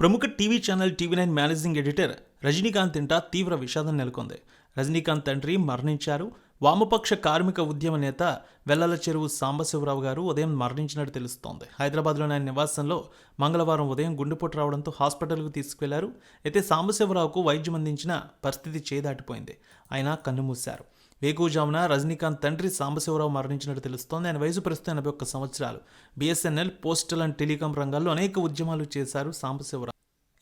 ప్రముఖ TV channel TV nine managing editor Rajinikanth ఇంట తీవ్ర విషాదం నెలకొంది. రజనీకాంత్ తండ్రి మరణించారు. వామపక్ష కార్మిక ఉద్యమ నేత వెల్లల చెరువు సాంబశివరావు గారు ఉదయం మరణించినట్టు తెలుస్తోంది. హైదరాబాద్లోని ఆయన నివాసంలో మంగళవారం ఉదయం గుండెపోటు రావడంతో హాస్పిటల్కు తీసుకువెళ్ళారు. అయితే సాంబశివరావుకు వైద్యం అందించిన పరిస్థితి చేదాటిపోయింది. ఆయన కన్నుమూశారు. వేకువజామున రజనీకాంత్ తండ్రి సాంబశివరావు మరణించినట్టు తెలుస్తోంది. ఆయన వయసు ప్రస్తుతం ఎనభై ఒక్క సంవత్సరాలు. బీఎస్ఎన్ఎల్ పోస్టల్ అండ్ టెలికాం రంగాల్లో అనేక ఉద్యమాలు చేశారు సాంబశివరావు.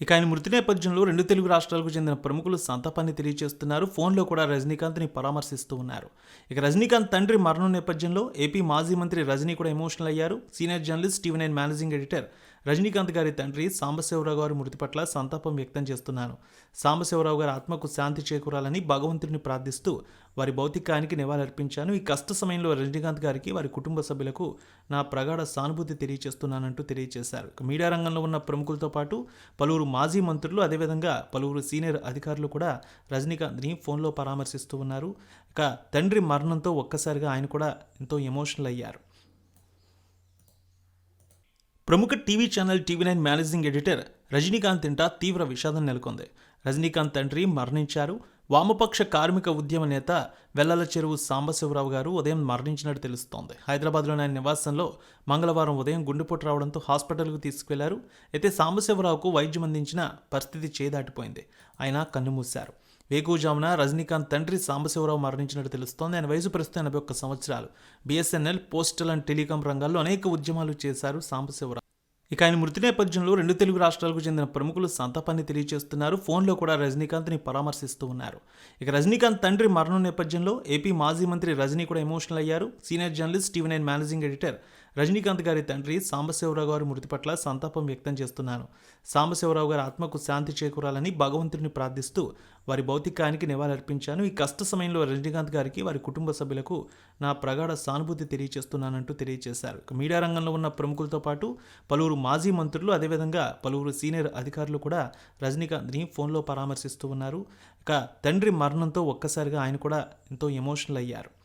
ఇక ఆయన మృతి నేపథ్యంలో రెండు తెలుగు రాష్ట్రాలకు చెందిన ప్రముఖులు సంతాపాన్ని తెలియజేస్తున్నారు. ఫోన్లో కూడా రజనీకాంత్ని పరామర్శిస్తూ ఉన్నారు. ఇక రజనీకాంత్ తండ్రి మరణం నేపథ్యంలో ఏపీ మాజీ మంత్రి రజనీ కూడా ఎమోషనల్ అయ్యారు. Senior journalist TV nine managing editor Rajinikanth గారి తండ్రి సాంబశివరావు గారి మృతి పట్ల సంతాపం వ్యక్తం చేస్తున్నాను సాంబశివరావు గారి ఆత్మకు శాంతి చేకూరాలని భగవంతుడిని ప్రార్థిస్తూ వారి భౌతికానికి నివాళులర్పించాను. ఈ కష్ట సమయంలో రజనీకాంత్ గారికి వారి కుటుంబ సభ్యులకు నా ప్రగాఢ సానుభూతి తెలియజేస్తున్నానంటూ తెలియజేశారు మీడియా రంగంలో ఉన్న ప్రముఖులతో పాటు పలువురు మాజీ మంత్రులు అదేవిధంగా పలువురు సీనియర్ అధికారులు కూడా రజనీకాంత్ని ఫోన్లో పరామర్శిస్తూ ఉన్నారు. ఇక తండ్రి మరణంతో ఒక్కసారిగా ఆయన కూడా ఎంతో ఎమోషనల్ అయ్యారు. ప్రముఖ TV channel TV nine managing editor Rajinikanth ఇంట తీవ్ర విషాదం నెలకొంది. రజనీకాంత్ తండ్రి మరణించారు. వామపక్ష కార్మిక ఉద్యమ నేత వెల్లల చెరువు సాంబశివరావు గారు ఉదయం మరణించినట్టు తెలుస్తోంది. హైదరాబాద్లోని ఆయన నివాసంలో మంగళవారం ఉదయం గుండెపోటు రావడంతో హాస్పిటల్కు తీసుకువెళ్ళారు. అయితే సాంబశివరావుకు వైద్యం అందించిన పరిస్థితి చేదాటిపోయింది. ఆయన కన్నుమూశారు. వేకువజామున రజనీకాంత్ తండ్రి సాంబశివరావు మరణించినట్టు తెలుస్తోంది. ఆయన వయసు ప్రస్తుతం ఎనభై ఒక్క సంవత్సరాలు. బీఎస్ఎన్ఎల్ పోస్టల్ అండ్ టెలికాం రంగాల్లో అనేక ఉద్యమాలు చేశారు సాంబశివరావు. ఇక ఆయన మృతి నేపథ్యంలో రెండు తెలుగు రాష్ట్రాలకు చెందిన ప్రముఖులు సంతాపాన్ని తెలియజేస్తున్నారు. ఫోన్లో కూడా రజనీకాంత్ని పరామర్శిస్తూ ఉన్నారు. ఇక రజనీకాంత్ తండ్రి మరణం నేపథ్యంలో ఏపీ మాజీ మంత్రి రజనీ కూడా ఎమోషనల్ అయ్యారు. Senior journalist TV nine managing editor Rajinikanth గారి తండ్రి సాంబశివరావు గారి మృతి పట్ల సంతాపం వ్యక్తం చేస్తున్నాను సాంబశివరావు గారి ఆత్మకు శాంతి చేకూరాలని భగవంతుడిని ప్రార్థిస్తూ వారి భౌతికానికి నివాళులర్పించాను. ఈ కష్ట సమయంలో రజనీకాంత్ గారికి వారి కుటుంబ సభ్యులకు నా ప్రగాఢ సానుభూతి తెలియజేస్తున్నానంటూ తెలియజేశారు మీడియా రంగంలో ఉన్న ప్రముఖులతో పాటు పలువురు మాజీ మంత్రులు అదేవిధంగా పలువురు సీనియర్ అధికారులు కూడా రజనీకాంత్ని ఫోన్లో పరామర్శిస్తూ ఉన్నారు. ఇక తండ్రి మరణంతో ఒక్కసారిగా ఆయన కూడా ఎంతో ఎమోషనల్ అయ్యారు.